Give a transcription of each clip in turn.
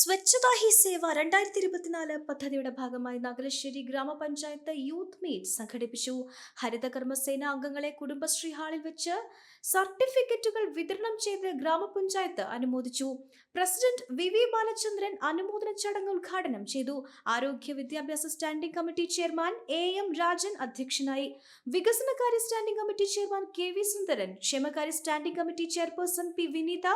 സ്വച്ഛതാ ഹി സേവ രണ്ടായിരത്തി ഇരുപത്തിനാല് പദ്ധതിയുടെ ഭാഗമായി നഗരശ്ശേരി ഗ്രാമപഞ്ചായത്ത് യൂത്ത് മീറ്റ് സംഘടിപ്പിച്ചു. ഹരിതകർമ്മസേന അംഗങ്ങളെ കുടുംബശ്രീ ഹാളിൽ വെച്ച് സർട്ടിഫിക്കറ്റുകൾ വിതരണം ചെയ്ത് ഗ്രാമപഞ്ചായത്ത് അനുമോദിച്ചു. പ്രസിഡന്റ് വി വി ബാലചന്ദ്രൻ അനുമോദന ചടങ്ങ് ഉദ്ഘാടനം ചെയ്തു. ആരോഗ്യ വിദ്യാഭ്യാസ standing committee chairman A M Rajan അധ്യക്ഷനായി. വികസനകാര്യ standing committee chairman K V Sundaran ക്ഷേമകാര്യ standing committee chairperson P Vineetha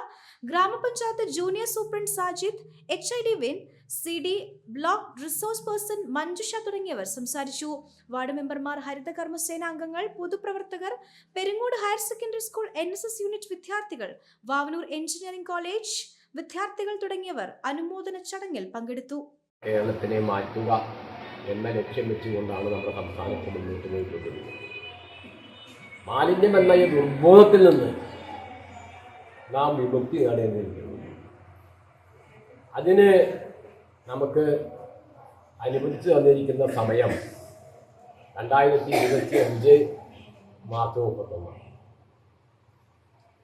ഗ്രാമപഞ്ചായത്ത് junior superintendent Sajid H I D win C D block resource person Manjusha തുടങ്ങിയവർ സംസാരിച്ചു. വാർഡ് മെമ്പർമാർ ഹരിത കർമ്മസേന അംഗങ്ങൾ പൊതുപ്രവർത്തകർ Perungode higher secondary school N unit വിദ്യാർത്ഥികൾ Vavanoor engineering college വിദ്യാർത്ഥികൾ തുടങ്ങിയവർ അനുമോദന ചടങ്ങിൽ പങ്കെടുത്തു. കേരളത്തിനെ മാറ്റുക എന്ന ലക്ഷ്യം വെച്ചുകൊണ്ടാണ് നമ്മുടെ സംസ്ഥാനത്ത് മുന്നോട്ട് പോയിക്കൊണ്ടിരിക്കുന്നത്. മാലിന്യം എന്ന ഈ ദുർബോധത്തിൽ നിന്ന് നാം വിമുക്തി നേടേണ്ടിയിരിക്കുന്നു. അതിന് നമുക്ക് അനുവദിച്ചു തന്നിരിക്കുന്ന സമയം രണ്ടായിരത്തി ഇരുപത്തി അഞ്ച് മാർച്ച് മുപ്പത്തൊന്ന്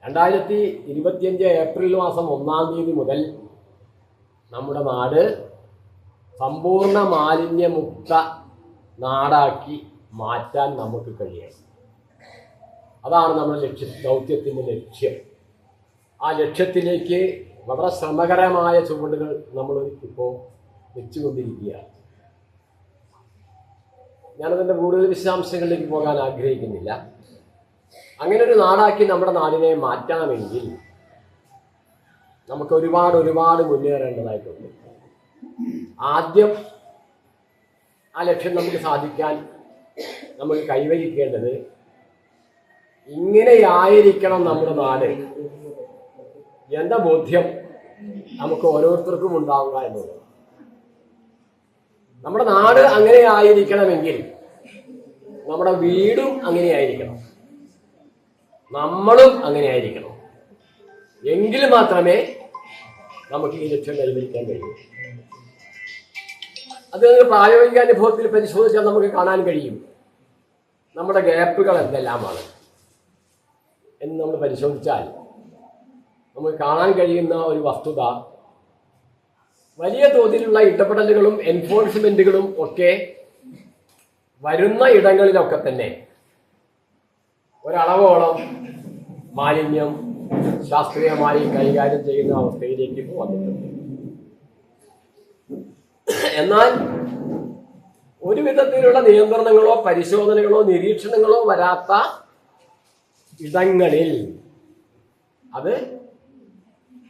രണ്ടായിരത്തി ഇരുപത്തിയഞ്ച് ഏപ്രിൽ മാസം ഒന്നാം തീയതി മുതൽ നമ്മുടെ നാട് സമ്പൂർണ മാലിന്യമുക്ത നാടാക്കി മാറ്റാൻ നമുക്ക് കഴിയണം. അതാണ് നമ്മുടെ ലക്ഷ്യ ദൗത്യത്തിന്റെ ലക്ഷ്യം. ആ ലക്ഷ്യത്തിലേക്ക് വളരെ ശ്രമകരമായ ചുവടുകൾ നമ്മൾ ഇപ്പോൾ വെച്ചുകൊണ്ടിരിക്കുകയാണ്. ഞാനതിന്റെ കൂടുതൽ വിശദാംശങ്ങളിലേക്ക് പോകാൻ ആഗ്രഹിക്കുന്നില്ല. അങ്ങനെ ഒരു നാടാക്കി നമ്മുടെ നാടിനെ മാറ്റണമെങ്കിൽ നമുക്ക് ഒരുപാട് ഒരുപാട് മുന്നേറേണ്ടതായിട്ടുണ്ട്. ആദ്യം ആ ലക്ഷ്യം നമുക്ക് സാധിക്കാൻ നമുക്ക് കൈവരിക്കേണ്ടത് ഇങ്ങനെയായിരിക്കണം നമ്മുടെ നാട്. എന്ന ബോധ്യം നമുക്ക് ഓരോരുത്തർക്കും ഉണ്ടാവുക എന്നുള്ളത് നമ്മുടെ നാട് അങ്ങനെ ആയിരിക്കണമെങ്കിൽ നമ്മുടെ വീടും അങ്ങനെ ആയിരിക്കണം. നമ്മളും അങ്ങനെ ആയിരിക്കണം. എങ്കിൽ മാത്രമേ നമുക്ക് ഈ ലക്ഷ്യം കൈവരിക്കാൻ കഴിയൂ. അത് പ്രായോഗിക അനുഭവത്തിൽ പരിശോധിച്ചാൽ നമുക്ക് കാണാൻ കഴിയും. നമ്മുടെ ഗ്യാപ്പുകൾ എന്തെല്ലാമാണ് എന്ന് നമ്മൾ പരിശോധിച്ചാൽ നമുക്ക് കാണാൻ കഴിയുന്ന ഒരു വസ്തുത. വലിയ തോതിലുള്ള ഇടപെടലുകളും എൻഫോഴ്സ്മെന്റുകളും ഒക്കെ വരുന്ന ഇടങ്ങളിലൊക്കെ തന്നെ ഒരളവോളം മാലിന്യം ശാസ്ത്രീയമായി കൈകാര്യം ചെയ്യുന്ന അവസ്ഥയിലേക്ക് വന്നിട്ടുണ്ട്. എന്നാൽ ഒരു വിധത്തിലുള്ള നിയന്ത്രണങ്ങളോ പരിശോധനകളോ നിരീക്ഷണങ്ങളോ വരാത്ത ഇടങ്ങളിൽ അത്